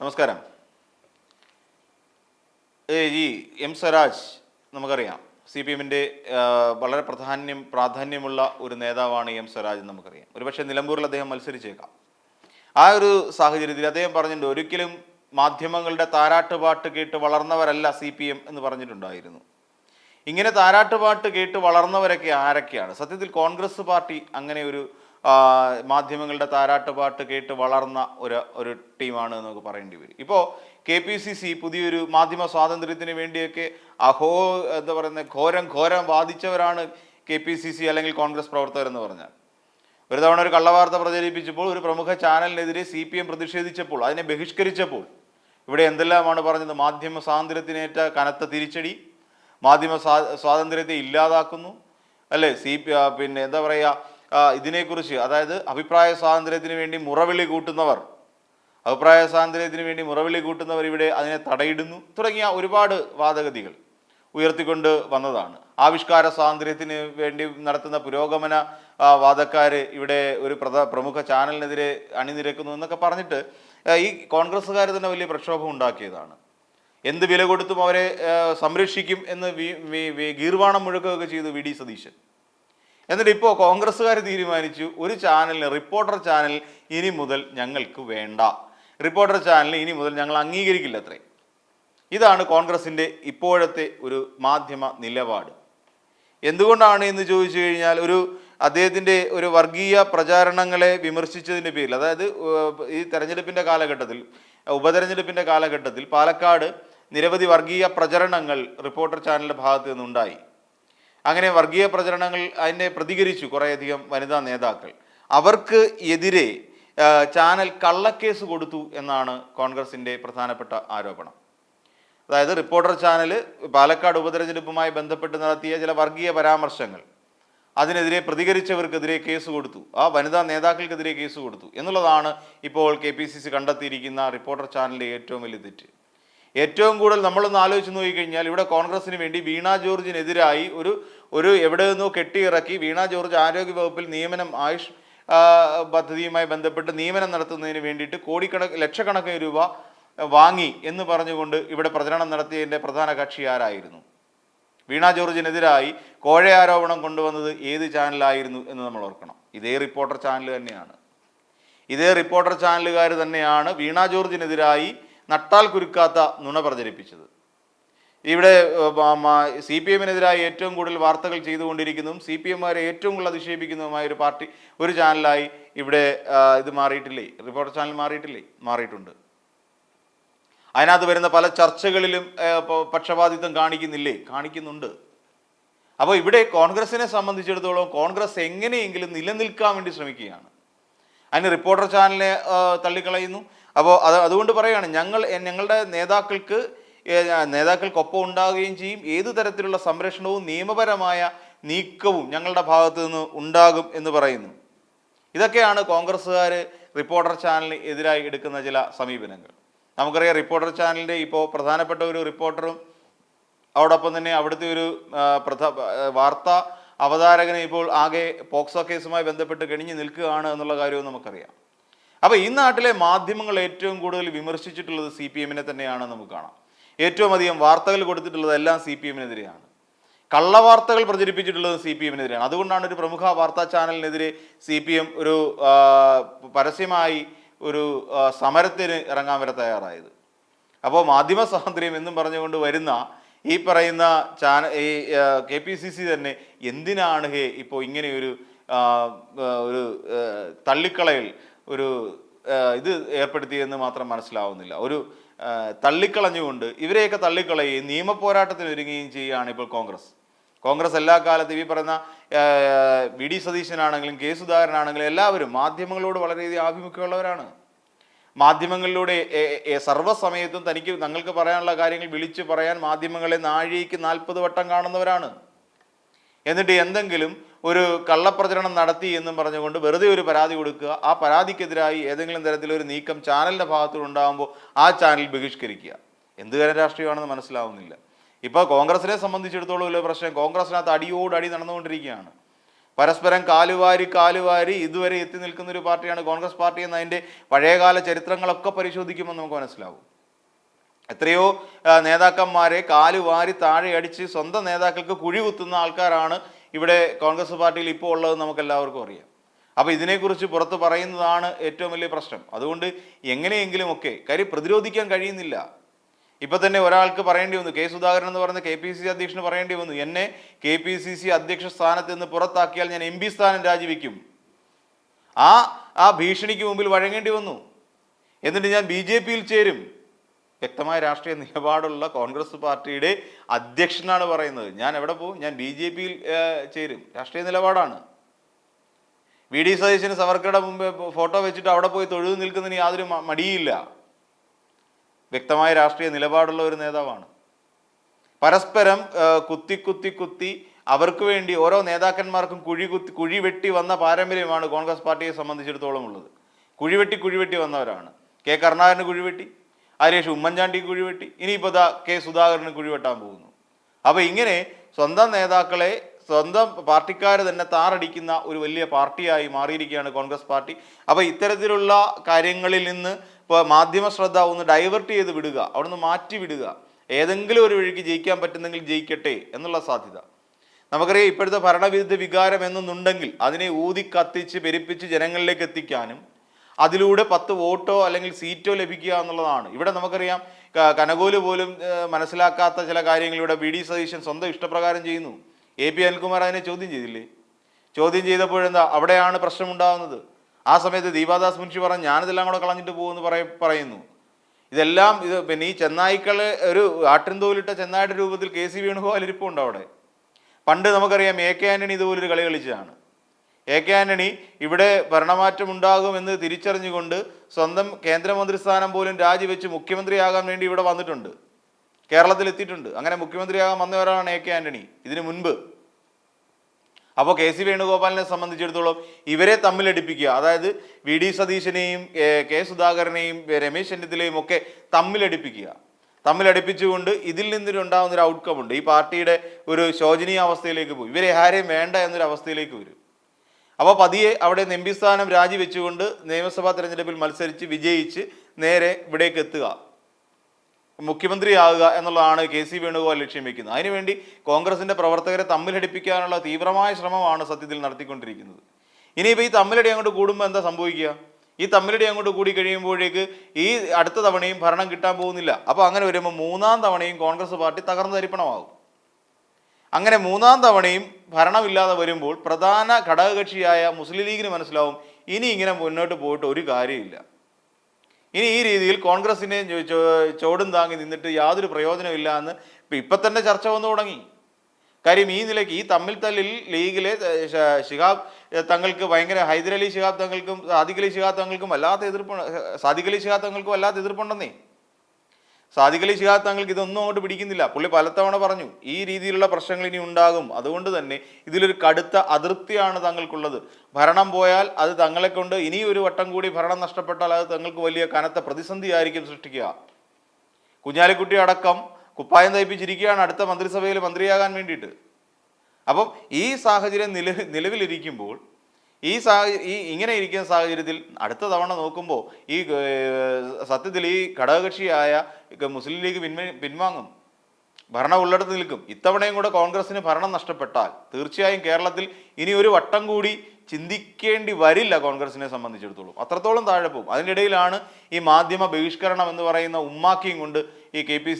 നമസ്കാരം. ഈ എം സ്വരാജ് നമുക്കറിയാം. സി പി എമ്മിന്റെ വളരെ പ്രാധാന്യം പ്രാധാന്യമുള്ള ഒരു നേതാവാണ് എം സ്വരാജ് നമുക്കറിയാം. ഒരുപക്ഷെ നിലമ്പൂരിൽ അദ്ദേഹം മത്സരിച്ചേക്കാം. ആ ഒരു സാഹചര്യത്തിൽ അദ്ദേഹം പറഞ്ഞിട്ടുണ്ട് ഒരിക്കലും മാധ്യമങ്ങളുടെ താരാട്ടുപാട്ട് കേട്ട് വളർന്നവരല്ല സി പി എം എന്ന് പറഞ്ഞിട്ടുണ്ടായിരുന്നു. ഇങ്ങനെ താരാട്ടുപാട്ട് കേട്ട് വളർന്നവരൊക്കെ ആരൊക്കെയാണ്? സത്യത്തിൽ കോൺഗ്രസ് പാർട്ടി അങ്ങനെ ഒരു മാധ്യമങ്ങളുടെ താരാട്ടുപാട്ട് കേട്ട് വളർന്ന ഒരു ഒരു ടീമാണ് നമുക്ക് പറയേണ്ടി വരും. ഇപ്പോൾ കെ പി സി സി പുതിയൊരു മാധ്യമ സ്വാതന്ത്ര്യത്തിന് വേണ്ടിയൊക്കെ അഹോ എന്താ പറയുന്നത് ഘോരം ഘോരം വാദിച്ചവരാണ് കെ പി സി സി അല്ലെങ്കിൽ കോൺഗ്രസ് പ്രവർത്തകർ എന്ന് പറഞ്ഞാൽ. ഒരു തവണ ഒരു കള്ളവാർത്ത പ്രചരിപ്പിച്ചപ്പോൾ ഒരു പ്രമുഖ ചാനലിനെതിരെ സി പി എം പ്രതിഷേധിച്ചപ്പോൾ അതിനെ ബഹിഷ്കരിച്ചപ്പോൾ ഇവിടെ എന്തെല്ലാമാണ് പറഞ്ഞത്? മാധ്യമ സ്വാതന്ത്ര്യത്തിനേറ്റ കനത്ത തിരിച്ചടി മാധ്യമ സ്വാതന്ത്ര്യത്തെ ഇല്ലാതാക്കുന്നു. അല്ലേ? സി പിന്നെ എന്താ പറയുക ഇതിനെക്കുറിച്ച് അതായത് അഭിപ്രായ സ്വാതന്ത്ര്യത്തിന് വേണ്ടി മുറവിളി കൂട്ടുന്നവർ. അഭിപ്രായ സ്വാതന്ത്ര്യത്തിന് വേണ്ടി മുറവിളി കൂട്ടുന്നവർ ഇവിടെ അതിനെ തടയിടുന്നു. തുടങ്ങിയ ഒരുപാട് വാദഗതികൾ ഉയർത്തിക്കൊണ്ട് വന്നതാണ്. ആവിഷ്കാര സ്വാതന്ത്ര്യത്തിന് വേണ്ടി നടത്തുന്ന പുരോഗമന വാദക്കാർ ഇവിടെ ഒരു പ്രമുഖ ചാനലിനെതിരെ അണിനിരക്കുന്നു എന്നൊക്കെ പറഞ്ഞിട്ട് ഈ കോൺഗ്രസ്സുകാർ തന്നെ വലിയ പ്രക്ഷോഭം ഉണ്ടാക്കിയതാണ്. എന്ത് വില കൊടുത്തും അവരെ സംരക്ഷിക്കും എന്ന് ഗീർവാണം മുഴക്കുകയൊക്കെ ചെയ്തു വി ഡി സതീശൻ. എന്നിട്ട് ഇപ്പോൾ കോൺഗ്രസ്സുകാർ തീരുമാനിച്ചു ഒരു ചാനലിന് റിപ്പോർട്ടർ ചാനൽ ഇനി മുതൽ ഞങ്ങൾക്ക് വേണ്ട. റിപ്പോർട്ടർ ചാനൽ ഇനി മുതൽ ഞങ്ങൾ അംഗീകരിക്കില്ല അത്രേ. ഇതാണ് കോൺഗ്രസിന്റെ ഇപ്പോഴത്തെ ഒരു മാധ്യമ നിലപാട്. എന്തുകൊണ്ടാണ് എന്ന് ചോദിച്ചു കഴിഞ്ഞാൽ ഒരു അദ്ദേഹത്തിന്റെ ഒരു വർഗീയ പ്രചാരണങ്ങളെ വിമർശിച്ചതിന്റെ പേരിൽ അതായത് ഈ തെരഞ്ഞെടുപ്പിന്റെ കാലഘട്ടത്തിൽ ഉപതെരഞ്ഞെടുപ്പിന്റെ കാലഘട്ടത്തിൽ പാലക്കാട് നിരവധി വർഗീയ പ്രചരണങ്ങൾ റിപ്പോർട്ടർ ചാനലിന്റെ ഭാഗത്ത് നിന്നുണ്ടായി. അങ്ങനെ വർഗീയ പ്രചരണങ്ങൾ അതിനെ പ്രതികരിച്ചു കുറേയധികം വനിതാ നേതാക്കൾ. അവർക്ക് എതിരെ ചാനൽ കള്ളക്കേസ് കൊടുത്തു എന്നാണ് കോൺഗ്രസിന്റെ പ്രധാനപ്പെട്ട ആരോപണം. അതായത് റിപ്പോർട്ടർ ചാനൽ പാലക്കാട് ഉപതെരഞ്ഞെടുപ്പുമായി ബന്ധപ്പെട്ട് നടത്തിയ ചില വർഗീയ പരാമർശങ്ങൾ അതിനെതിരെ പ്രതികരിച്ചവർക്കെതിരെ കേസ് കൊടുത്തു ആ വനിതാ നേതാക്കൾക്കെതിരെ കേസ് കൊടുത്തു എന്നുള്ളതാണ് ഇപ്പോൾ കെ പി സി സി കണ്ടെത്തിയിരിക്കുന്ന റിപ്പോർട്ടർ ചാനലിന്റെ ഏറ്റവും വലിയ തെറ്റ്. ഏറ്റവും കൂടുതൽ നമ്മളൊന്ന് ആലോചിച്ച് നോക്കിക്കഴിഞ്ഞാൽ ഇവിടെ കോൺഗ്രസിന് വേണ്ടി വീണ ജോർജിനെതിരായി ഒരു ഒരു എവിടെ നിന്നോ കെട്ടിയിറക്കി വീണ ജോർജ് ആരോഗ്യ വകുപ്പിൽ നിയമനം ആയുഷ് പദ്ധതിയുമായി ബന്ധപ്പെട്ട് നിയമനം നടത്തുന്നതിന് വേണ്ടിയിട്ട് കോടിക്കണക്ക് ലക്ഷക്കണക്കിന് രൂപ വാങ്ങി എന്ന് പറഞ്ഞുകൊണ്ട് ഇവിടെ പ്രചരണം നടത്തിയതിന്റെ പ്രധാന കക്ഷി ആരായിരുന്നു? വീണ ജോർജിനെതിരായി കോഴയാരോപണം കൊണ്ടുവന്നത് ഏത് ചാനലായിരുന്നു എന്ന് നമ്മൾ ഓർക്കണം. ഇതേ റിപ്പോർട്ടർ ചാനൽ തന്നെയാണ്. ഇതേ റിപ്പോർട്ടർ ചാനലുകാർ തന്നെയാണ് വീണ ജോർജിനെതിരായി നട്ടാൽ കുരുക്കാത്ത നുണ പ്രചരിപ്പിച്ചത്. ഇവിടെ സി പി എമ്മിനെതിരായി ഏറ്റവും കൂടുതൽ വാർത്തകൾ ചെയ്തുകൊണ്ടിരിക്കുന്നതും സി പി എമ്മാരെ ഏറ്റവും കൂടുതൽ അധിക്ഷേപിക്കുന്നതുമായ ഒരു പാർട്ടി ഒരു ചാനലായി ഇവിടെ ഇത് മാറിയിട്ടില്ലേ? Reporter channel മാറിയിട്ടില്ലേ? മാറിയിട്ടുണ്ട്. അതിനകത്ത് വരുന്ന പല ചർച്ചകളിലും പക്ഷപാതിത്വം കാണിക്കുന്നില്ലേ? കാണിക്കുന്നുണ്ട്. അപ്പോൾ ഇവിടെ കോൺഗ്രസിനെ സംബന്ധിച്ചിടത്തോളം കോൺഗ്രസ് എങ്ങനെയെങ്കിലും നിലനിൽക്കാൻ വേണ്ടി ശ്രമിക്കുകയാണ്. അതിന് റിപ്പോർട്ടർ ചാനലിനെ തള്ളിക്കളയുന്നു. അപ്പോൾ അത് അതുകൊണ്ട് പറയുകയാണ് ഞങ്ങൾ ഞങ്ങളുടെ നേതാക്കൾക്ക് നേതാക്കൾക്കൊപ്പം ഉണ്ടാവുകയും ചെയ്യും. ഏതു തരത്തിലുള്ള സംരക്ഷണവും നിയമപരമായ നീക്കവും ഞങ്ങളുടെ ഭാഗത്തു നിന്ന് ഉണ്ടാകും എന്ന് പറയുന്നു. ഇതൊക്കെയാണ് കോൺഗ്രസ്സുകാർ റിപ്പോർട്ടർ ചാനലിന് എതിരായി എടുക്കുന്ന ചില സമീപനങ്ങൾ. നമുക്കറിയാം റിപ്പോർട്ടർ ചാനലിന്റെ ഇപ്പോൾ പ്രധാനപ്പെട്ട ഒരു റിപ്പോർട്ടറും അതോടൊപ്പം തന്നെ അവിടുത്തെ ഒരു പ്രധ വാർത്താ അവതാരകനെ ഇപ്പോൾ ആകെ പോക്സോ കേസുമായി ബന്ധപ്പെട്ട് കെണിഞ്ഞു നിൽക്കുകയാണ് എന്നുള്ള കാര്യവും നമുക്കറിയാം. അപ്പോൾ ഈ നാട്ടിലെ മാധ്യമങ്ങൾ ഏറ്റവും കൂടുതൽ വിമർശിച്ചിട്ടുള്ളത് സി പി എമ്മിനെ തന്നെയാണെന്ന് നമുക്ക് കാണാം. ഏറ്റവും അധികം വാർത്തകൾ കൊടുത്തിട്ടുള്ളത് എല്ലാം സി പി എമ്മിനെതിരെയാണ്. കള്ളവാർത്തകൾ പ്രചരിപ്പിച്ചിട്ടുള്ളത് സി പി എമ്മിനെതിരെയാണ്. അതുകൊണ്ടാണ് ഒരു പ്രമുഖ വാർത്താ ചാനലിനെതിരെ സി പി എം ഒരു പരസ്യമായി ഒരു സമരത്തിന് ഇറങ്ങാൻ വരെ തയ്യാറായത്. അപ്പോൾ മാധ്യമ സ്വാതന്ത്ര്യം എന്നും പറഞ്ഞുകൊണ്ട് വരുന്ന ഈ പറയുന്ന ചാന ഈ കെ പി സി സി തന്നെ എന്തിനാണ് ഹേ ഇപ്പോൾ ഇങ്ങനെയൊരു ഒരു തള്ളിക്കളയിൽ ഒരു ഇത് ഏർപ്പെടുത്തിയെന്ന് മാത്രം മനസ്സിലാവുന്നില്ല. ഒരു തള്ളിക്കളഞ്ഞുകൊണ്ട് ഇവരെയൊക്കെ തള്ളിക്കളയുകയും നിയമ പോരാട്ടത്തിന് ഒരുങ്ങുകയും ചെയ്യുകയാണ് ഇപ്പോൾ കോൺഗ്രസ്. കോൺഗ്രസ് എല്ലാ കാലത്തും ഈ പറയുന്ന വി ഡി സതീശനാണെങ്കിലും കെ സുധാകരനാണെങ്കിലും എല്ലാവരും മാധ്യമങ്ങളോട് വളരെയധികം ആഭിമുഖ്യമുള്ളവരാണ്. മാധ്യമങ്ങളിലൂടെ സർവസമയത്തും തനിക്ക് തങ്ങൾക്ക് പറയാനുള്ള കാര്യങ്ങൾ വിളിച്ചു പറയാൻ മാധ്യമങ്ങളെ നാഴിക്ക് നാൽപ്പത് വട്ടം കാണുന്നവരാണ്. എന്നിട്ട് എന്തെങ്കിലും ഒരു കള്ളപ്രചരണം നടത്തി എന്നും പറഞ്ഞുകൊണ്ട് വെറുതെ ഒരു പരാതി കൊടുക്കുക. ആ പരാതിക്കെതിരായി ഏതെങ്കിലും തരത്തിലൊരു നീക്കം ചാനലിന്റെ ഭാഗത്തുനിന്ന് ഉണ്ടാകുമ്പോൾ ആ ചാനൽ ബഹിഷ്കരിക്കുക. എന്ത് രാഷ്ട്രീയമാണെന്ന് മനസ്സിലാവുന്നില്ല. ഇപ്പോൾ കോൺഗ്രസിനെ സംബന്ധിച്ചിടത്തോളം ഉള്ള പ്രശ്നം കോൺഗ്രസിനകത്ത് അടിയോട് അടി നടന്നുകൊണ്ടിരിക്കുകയാണ്. പരസ്പരം കാലുവാരി കാലുവാരി ഇതുവരെ എത്തി നിൽക്കുന്ന ഒരു പാർട്ടിയാണ് കോൺഗ്രസ് പാർട്ടി എന്നതിന്റെ പഴയകാല ചരിത്രങ്ങളൊക്കെ പരിശോധിക്കുമ്പോൾ നമുക്ക് മനസ്സിലാവും. എത്രയോ നേതാക്കന്മാരെ കാലുവാരി താഴെ അടിച്ച് സ്വന്തം നേതാക്കൾക്ക് കുഴി കുത്തുന്ന ആൾക്കാരാണ് ഇവിടെ കോൺഗ്രസ് പാർട്ടിയിൽ ഇപ്പോൾ ഉള്ളത് നമുക്ക് എല്ലാവർക്കും അറിയാം. അപ്പോൾ ഇതിനെക്കുറിച്ച് പുറത്ത് പറയുന്നതാണ് ഏറ്റവും വലിയ പ്രശ്നം. അതുകൊണ്ട് എങ്ങനെയെങ്കിലും ഒക്കെ കാര്യം പ്രതിരോധിക്കാൻ കഴിയുന്നില്ല. ഇപ്പം തന്നെ ഒരാൾക്ക് പറയേണ്ടി വന്നു കെ സുധാകരൻ എന്ന് പറയുന്ന കെ പി സി സി അധ്യക്ഷന് പറയേണ്ടി വന്നു. എന്നെ കെ പി സി സി അധ്യക്ഷ സ്ഥാനത്ത് നിന്ന് പുറത്താക്കിയാൽ ഞാൻ എം പി സ്ഥാനം രാജിവെക്കും. ആ ആ ഭീഷണിക്ക് മുമ്പിൽ വഴങ്ങേണ്ടി വന്നു. എന്നിട്ട് ഞാൻ ബി ജെ പിയിൽ ചേരും. വ്യക്തമായ രാഷ്ട്രീയ നിലപാടുള്ള കോൺഗ്രസ് പാർട്ടിയുടെ അധ്യക്ഷനാണ് പറയുന്നത്. ഞാൻ എവിടെ പോകും? ഞാൻ ബി ജെ പിയിൽ ചേരും. രാഷ്ട്രീയ നിലപാടാണ്. വി ഡി സതീശന് സവർക്കറുടെ മുമ്പ് ഫോട്ടോ വെച്ചിട്ട് അവിടെ പോയി തൊഴുതു നിൽക്കുന്നതിന് യാതൊരു മടിയില്ല. വ്യക്തമായ രാഷ്ട്രീയ നിലപാടുള്ള ഒരു നേതാവാണ്. പരസ്പരം കുത്തി കുത്തി കുത്തി അവർക്ക് വേണ്ടി ഓരോ നേതാക്കന്മാർക്കും കുഴി കുത്തി കുഴി വെട്ടി വന്ന പാരമ്പര്യമാണ് കോൺഗ്രസ് പാർട്ടിയെ സംബന്ധിച്ചിടത്തോളം ഉള്ളത്. കുഴിവെട്ടി കുഴിവെട്ടി വന്നവരാണ്. കെ കരുണാകരന് കുഴിവെട്ടി അതിനുശേഷം ഉമ്മൻചാണ്ടി കുഴിവെട്ടി. ഇനിയിപ്പോൾ ദാ കെ സുധാകരന് കുഴിവെട്ടാൻ പോകുന്നു. അപ്പോൾ ഇങ്ങനെ സ്വന്തം നേതാക്കളെ സ്വന്തം പാർട്ടിക്കാർ തന്നെ താറടിക്കുന്ന ഒരു വലിയ പാർട്ടിയായി മാറിയിരിക്കുകയാണ് കോൺഗ്രസ് പാർട്ടി. അപ്പോൾ ഇത്തരത്തിലുള്ള കാര്യങ്ങളിൽ നിന്ന് ഇപ്പോൾ മാധ്യമ ശ്രദ്ധ ഒന്ന് ഡൈവേർട്ട് ചെയ്ത് വിടുക അവിടെ നിന്ന് മാറ്റി വിടുക. ഏതെങ്കിലും ഒരു വഴിക്ക് ജയിക്കാൻ പറ്റുന്നെങ്കിൽ ജയിക്കട്ടെ എന്നുള്ള സാധ്യത. നമുക്കറിയാം ഇപ്പോഴത്തെ ഭരണവിരുദ്ധ വികാരം എന്നൊന്നുണ്ടെങ്കിൽ അതിനെ ഊതി കത്തിച്ച് പെരുപ്പിച്ച് ജനങ്ങളിലേക്ക് എത്തിക്കാനും അതിലൂടെ പത്ത് വോട്ടോ അല്ലെങ്കിൽ സീറ്റോ ലഭിക്കുക എന്നുള്ളതാണ്. ഇവിടെ നമുക്കറിയാം കനകോൽ പോലും മനസ്സിലാക്കാത്ത ചില കാര്യങ്ങൾ ഇവിടെ ബി ഡി സതീശൻ സ്വന്തം ഇഷ്ടപ്രകാരം ചെയ്യുന്നു. എ പി അനിൽകുമാർ അതിനെ ചോദ്യം ചെയ്തില്ലേ? ചോദ്യം ചെയ്തപ്പോഴെന്താ അവിടെയാണ് പ്രശ്നമുണ്ടാകുന്നത്. ആ സമയത്ത് ദീപാദാസ് മുൻഷി പറഞ്ഞു ഞാനിതെല്ലാം കൂടെ കളഞ്ഞിട്ട് പോകുമെന്ന് പറയ പറയുന്നു. ഇതെല്ലാം ഇത് പിന്നെ ഈ ചെന്നായ്ക്കളെ ഒരു ആട്ടിൻതോലിട്ട ചെന്നായുടെ രൂപത്തിൽ കെ സി വേണുഗോപാൽ ഇരിപ്പുണ്ട് അവിടെ. പണ്ട് നമുക്കറിയാം എ കെ ആന്റണി ഇതുപോലൊരു കളി കളിച്ചതാണ്. എ കെ ആന്റണി ഇവിടെ ഭരണമാറ്റം ഉണ്ടാകുമെന്ന് തിരിച്ചറിഞ്ഞുകൊണ്ട് സ്വന്തം കേന്ദ്രമന്ത്രി സ്ഥാനം പോലും രാജിവെച്ച് മുഖ്യമന്ത്രിയാകാൻ വേണ്ടി ഇവിടെ വന്നിട്ടുണ്ട്. കേരളത്തിൽ എത്തിയിട്ടുണ്ട് അങ്ങനെ മുഖ്യമന്ത്രിയാകാൻ വന്നവരാണ് എ കെ ആന്റണി ഇതിനു മുൻപ്. അപ്പോൾ കെ സി വേണുഗോപാലിനെ സംബന്ധിച്ചിടത്തോളം ഇവരെ തമ്മിലടിപ്പിക്കുക അതായത് വി ഡി സതീശനെയും കെ സുധാകരനെയും രമേശ് ചെന്നിത്തലയും ഒക്കെ തമ്മിലടിപ്പിക്കുക. തമ്മിലടിപ്പിച്ചുകൊണ്ട് ഇതിൽ നിന്നൊരുണ്ടാകുന്ന ഒരു ഔട്ട്കം ഉണ്ട്. ഈ പാർട്ടിയുടെ ഒരു ശോചനീയ അവസ്ഥയിലേക്ക് പോകും ഇവരെ ആരെയും വേണ്ട എന്നൊരു അവസ്ഥയിലേക്ക് വരും. അപ്പോൾ പതിയെ അവിടെ എം പി സ്ഥാനം രാജിവെച്ചുകൊണ്ട് നിയമസഭാ തെരഞ്ഞെടുപ്പിൽ മത്സരിച്ച് വിജയിച്ച് നേരെ ഇവിടേക്ക് എത്തുക. മുഖ്യമന്ത്രിയാകുക എന്നുള്ളതാണ് കെ സി വേണുഗോപാൽ ലക്ഷ്യം വെക്കുന്നത്. അതിനുവേണ്ടി കോൺഗ്രസിന്റെ പ്രവർത്തകരെ തമ്മിലടിപ്പിക്കാനുള്ള തീവ്രമായ ശ്രമമാണ് സത്യത്തിൽ നടത്തിക്കൊണ്ടിരിക്കുന്നത്. ഇനിയിപ്പോൾ ഈ തമ്മിലടി അങ്ങോട്ട് കൂടുമ്പോൾ എന്താ സംഭവിക്കുക? ഈ തമ്മിലടി അങ്ങോട്ട് കൂടി കഴിയുമ്പോഴേക്ക് ഈ അടുത്ത തവണയും ഭരണം കിട്ടാൻ പോകുന്നില്ല. അപ്പോൾ അങ്ങനെ വരുമ്പോൾ മൂന്നാം തവണയും കോൺഗ്രസ് പാർട്ടി തകർന്നു തരിപ്പണമാകും അങ്ങനെ മൂന്നാം തവണയും ഭരണമില്ലാതെ വരുമ്പോൾ പ്രധാന ഘടകകക്ഷിയായ മുസ്ലിം ലീഗിന് മനസ്സിലാവും ഇനി ഇങ്ങനെ മുന്നോട്ട് പോയിട്ട് ഒരു കാര്യമില്ല. ഇനി ഈ രീതിയിൽ കോൺഗ്രസിനെ ചോടും താങ്ങി നിന്നിട്ട് യാതൊരു പ്രയോജനമില്ല എന്ന് ഇപ്പം തന്നെ ചർച്ച വന്നു തുടങ്ങി. കാര്യം ഈ നിലയ്ക്ക് ഈ തമ്മിൽ തല്ലിൽ ലീഗിലെ ശിഹാബ് തങ്ങൾക്ക് ഭയങ്കര ഹൈദരലി ശിഹാബ് തങ്ങൾക്കും സാദിഖലി ശിഹാബ് തങ്ങൾക്കും വല്ലാത്ത എതിർപ്പ് സാദിഖലി ശിഹാബ് തങ്ങൾക്കും വല്ലാത്ത എതിർപ്പുണ്ടെന്നേ. സാദിഖ് അലി ശിഹാബ് തങ്ങൾക്ക് ഇതൊന്നും അങ്ങോട്ട് പിടിക്കുന്നില്ല. പുള്ളി പലതവണ പറഞ്ഞു ഈ രീതിയിലുള്ള പ്രശ്നങ്ങൾ ഇനി ഉണ്ടാകും. അതുകൊണ്ട് തന്നെ ഇതിലൊരു കടുത്ത അതൃപ്തിയാണ് തങ്ങൾക്കുള്ളത് ഭരണം പോയാൽ അത് തങ്ങളെ കൊണ്ട് ഇനി ഒരു വട്ടം കൂടി ഭരണം നഷ്ടപ്പെട്ടാൽ അത് തങ്ങൾക്ക് വലിയ കനത്ത പ്രതിസന്ധി ആയിരിക്കും സൃഷ്ടിക്കുക. കുഞ്ഞാലിക്കുട്ടി അടക്കം കുപ്പായം തയ്പ്പിച്ചിരിക്കുകയാണ് അടുത്ത മന്ത്രിസഭയിൽ മന്ത്രിയാകാൻ വേണ്ടിയിട്ട്. അപ്പം ഈ സാഹചര്യം നില നിലവിലിരിക്കുമ്പോൾ ഈ സാഹചര്യം ഈ ഇങ്ങനെ ഇരിക്കുന്ന സാഹചര്യത്തിൽ അടുത്ത തവണ നോക്കുമ്പോൾ ഈ സത്യത്തിൽ ഈ ഘടകകക്ഷിയായ മുസ്ലിം ലീഗ് പിൻവ പിൻവാങ്ങും. ഭരണം ഉള്ളിടത്ത് നിൽക്കും. ഇത്തവണയും കൂടെ കോൺഗ്രസിന് ഭരണം നഷ്ടപ്പെട്ടാൽ തീർച്ചയായും കേരളത്തിൽ ഇനി ഒരു വട്ടം കൂടി ചിന്തിക്കേണ്ടി വരില്ല കോൺഗ്രസിനെ സംബന്ധിച്ചിടത്തോളം. അത്രത്തോളം താഴെ പോകും. അതിനിടയിലാണ് ഈ മാധ്യമ ബഹിഷ്കരണം എന്ന് പറയുന്ന ഉമ്മാക്കിയും കൊണ്ട് ഈ കെ പി